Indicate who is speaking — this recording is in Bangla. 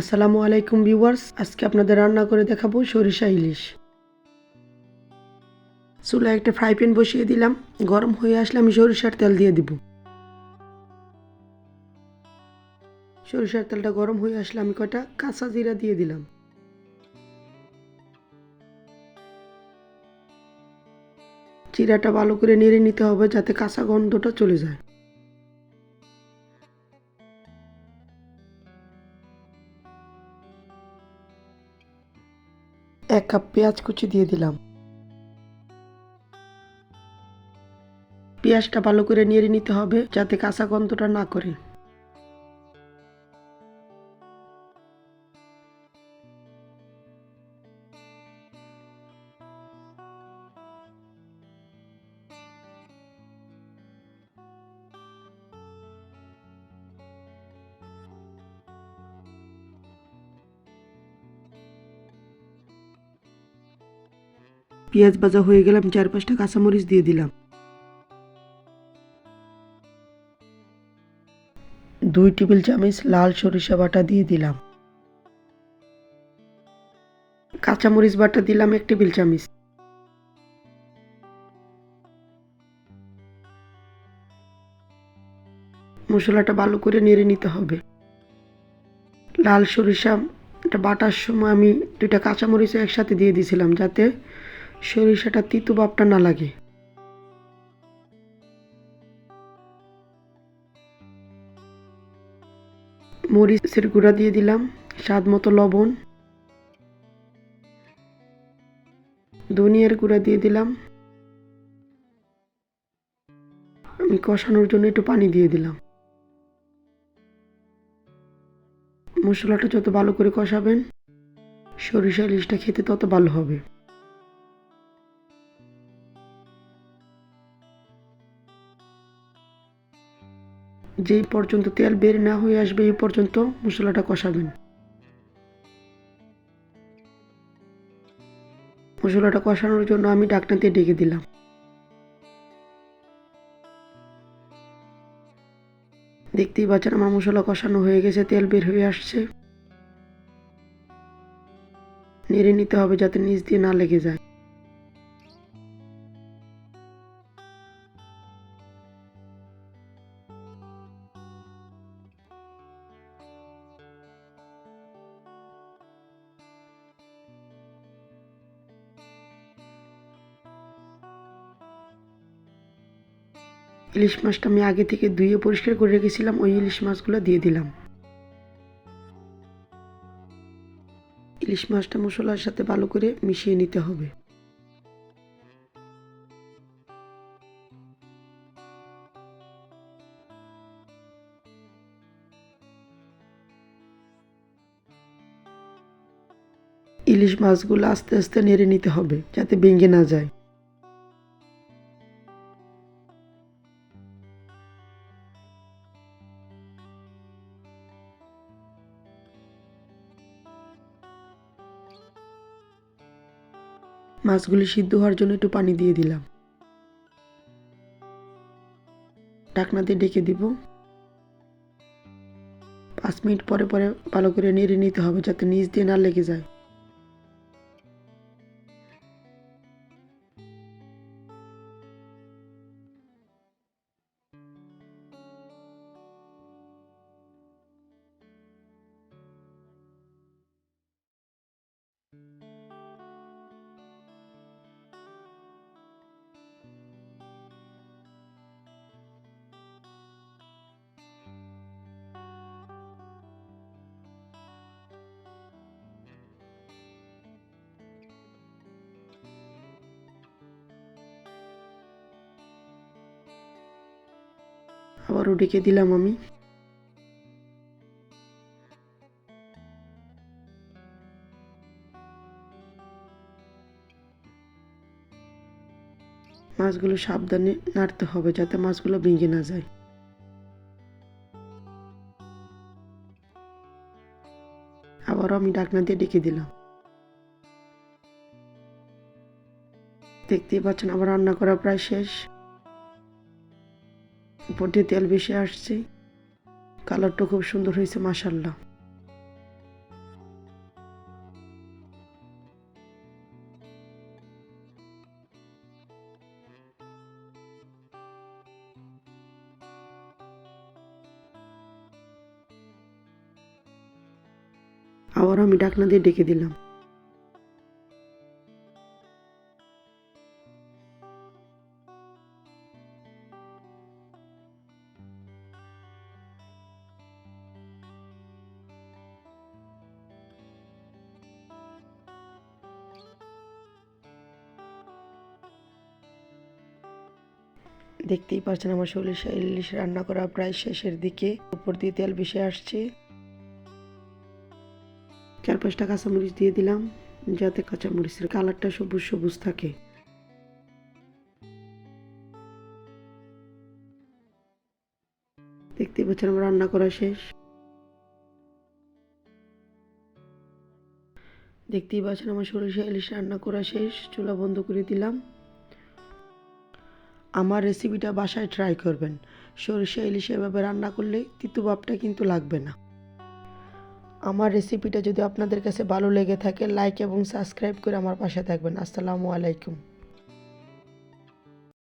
Speaker 1: আসসালামু আলাইকুম ভিউয়ার্স, আজকে আপনাদের রান্না করে দেখাবো সরিষা ইলিশ। চুলায় একটা ফ্রাই প্যান বসিয়ে দিলাম, গরম হয়ে আসলে আমি সরিষার তেল দিয়ে দিব। সরিষার তেলটা গরম হয়ে আসলে আমি কয়টা কাঁচা জিরা দিয়ে দিলাম। জিরাটা ভালো করে নেড়ে নিতে হবে যাতে কাঁচা গন্ধটা চলে যায়। এক কাপ পেঁয়াজ কুচি দিয়ে দিলাম। পেঁয়াজটা ভালো করে নেড়ে নিতে হবে যাতে কাঁচা গন্ধটা না করে। পেঁয়াজ ভাজা হয়ে গেলাম চার পাঁচটা কাঁচামরিচ দিয়ে দিলাম। দুই টেবিল চামচ লাল সরিষা বাটা দিয়ে দিলাম। কাঁচামরিচ বাটা দিলাম এক টেবিল চামচ। মশলাটা ভালো করে নেড়ে নিতে হবে। লাল সরিষা এটা বাটার সময় আমি দুইটা কাঁচামরিচ একসাথে দিয়ে দিয়েছিলাম যাতে সরিষাটা তিতু ভাবটা না লাগে। মরিচের গুঁড়া দিয়ে দিলাম, স্বাদ মতো লবণ। ধনিয়ার গুঁড়া দিয়ে দিলাম। আমি কষানোর জন্য একটু পানি দিয়ে দিলাম। মশলাটা যত ভালো করে কষাবেন সরিষা ইলিশটা খেতে তত ভালো হবে। যেই পর্যন্ত তেল বের না হয়ে আসবে, এই পর্যন্ত মশলাটা কষাবেন। মশলাটা কষানোর জন্য আমি ডাকনা দিয়ে ডেকে দিলাম। দেখতেই পাচ্ছেন আমার মশলা কষানো হয়ে গেছে, তেল বের হয়ে আসছে। নেড়ে নিতে হবে যাতে নিচ দিয়ে না লেগে যায়। ইলিশ মাছটা আমি আগে থেকে ধুয়ে পরিষ্কার করে রেখেছিলাম, ওই ইলিশ মাছগুলো দিয়ে দিলাম। ইলিশ মাছটা মশলার সাথে ভালো করে মিশিয়ে নিতে হবে। ইলিশ মাছগুলো আস্তে আস্তে নেড়ে নিতে হবে, যাতে ভেঙে না যায়। মাছগুলি সিদ্ধ হওয়ার জন্য একটু পানি দিয়ে দিলাম। ঢাকনা দিয়ে ডেকে দিব। পাঁচ মিনিট পরে পরে ভালো করে নেড়ে নিতে হবে যাতে নিচ দিয়ে না লেগে যায়। আবারও ডেকে দিলাম আমি। মাছগুলো সাবধানে নাড়তে হবে যাতে মাছগুলো ভেঙে না যায়। আবারও আমি ডাকনা দিয়ে ডেকে দিলাম। দেখতেই পাচ্ছেন আমার রান্না করা প্রায় শেষ। উপর দিয়ে তেল বেশি আসছে। কালারটা খুব সুন্দর হয়েছে মাসাল্লা আবার আমি ডাকনা দিয়ে ডেকে দিলাম। দেখতেই পাচ্ছেন আমার সরিষা ইলিশ রান্না করা প্রায় শেষের দিকে। উপর দিয়ে তেল ভেসে আসছে। চার পাঁচটা কাঁচামরিচ দিয়ে দিলাম, যাতে কাঁচামরিচের কালারটা সবুজ সবুজ থাকে। দেখতেই পাচ্ছেন আমার রান্না করা শেষ। দেখতেই পাচ্ছেন আমার সরিষা ইলিশ রান্না করা শেষ। চুলা বন্ধ করে দিলাম। আমার রেসিপিটা বাসায় ট্রাই করবেন। সরষে, ইলিশ এভাবে রান্না করলে তিতু ভাবটা কিন্তু লাগবে না। আমার রেসিপিটা যদি আপনাদের কাছে ভালো লেগে থাকে লাইক এবং সাবস্ক্রাইব করে আমার পাশে থাকবেন। আসসালামু আলাইকুম।